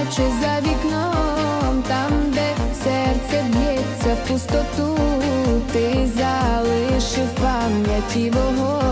плаче за вікном, там, де серце б'ється в пустоту, ти залишив пам'яті вогонь.